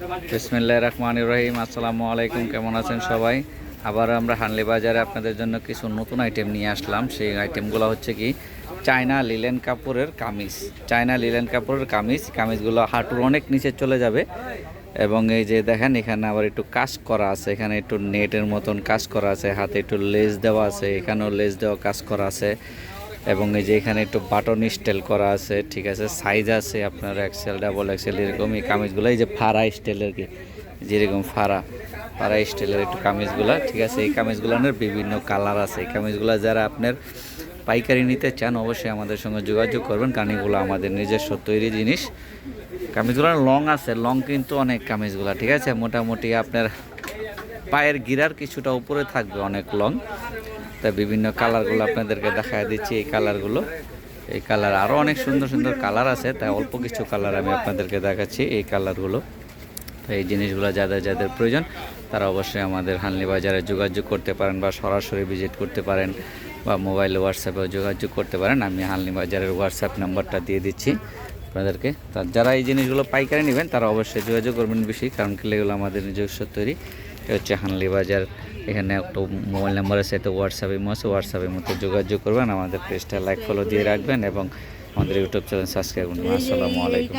বিসমিল্লাহ রহমান রহিম, আসসালামু আলাইকুম, কেমন আছেন সবাই? আবার আমরা হানলি বাজারে আপনাদের জন্য কিছু নতুন আইটেম নিয়ে আসলাম। সেই আইটেমগুলো হচ্ছে কি? চায়না লিলেন কাপড়ের কামিজ। চায়না লিলেন কাপড়ের কামিজ। কামিজগুলো হাঁটুর অনেক নিচে চলে যাবে। এবং এই যে দেখেন, এখানে আবার একটু কাজ করা আছে। এখানে একটু নেটের মতন কাজ করা আছে। হাতে একটু লেস দেওয়া আছে। এখানেও লেস দেওয়া কাজ করা আছে। এবং এই যে এখানে একটু বাটন স্টাইল করা আছে, ঠিক আছে? সাইজ আছে আপনার এক্সেল ডাবল এক্সেল এরকম এই কামিজগুলো, এই যে ফাড়া স্টাইলের কি, যেরকম ফাড়া ফাড়া স্টাইলের একটু কামিজগুলো, ঠিক আছে? এই কামিজগুলোর বিভিন্ন কালার আছে। এই কামিজগুলো যারা আপনার পাইকারি নিতে চান, অবশ্যই আমাদের সঙ্গে যোগাযোগ করবেন। কারণ এগুলো আমাদের নিজস্ব তৈরি জিনিস। কামিজগুলো লং আছে লং কিন্তু অনেক কামিজগুলো, ঠিক আছে? মোটামুটি আপনার পায়ের গিরার কিছুটা উপরে থাকবে অনেক লং তা বিভিন্ন কালারগুলো আপনাদেরকে দেখায় দিচ্ছি এই কালারগুলো। এই কালার আরও অনেক সুন্দর সুন্দর কালার আছে, তাই অল্প কিছু কালার আমি আপনাদেরকে দেখাচ্ছি এই কালারগুলো। তো এই জিনিসগুলো যাদের যাদের প্রয়োজন, তারা অবশ্যই আমাদের হানলি বাজারে যোগাযোগ করতে পারেন বা সরাসরি ভিজিট করতে পারেন বা মোবাইলে হোয়াটসঅ্যাপেও যোগাযোগ করতে পারেন। আমি হানলি বাজারের হোয়াটসঅ্যাপ নাম্বারটা দিয়ে দিচ্ছি আপনাদেরকে। তার যারা এই জিনিসগুলো পাইকারি নেবেন, তারা অবশ্যই যোগাযোগ করবেন বেশি, কারণ কি এগুলো আমাদের নিজস্ব তৈরি। হচ্ছে হানলি বাজার। এখানে একটা মোবাইল নাম্বার আছে, তো হোয়াটসঅ্যাপে আছে। হোয়াটসঅ্যাপের মতো যোগাযোগ করবেন, আমাদের পেজটা লাইক ফলো দিয়ে রাখবেন এবং আমাদের ইউটিউব চ্যানেল সাবস্ক্রাইব করুন। আসসালামু আলাইকুম।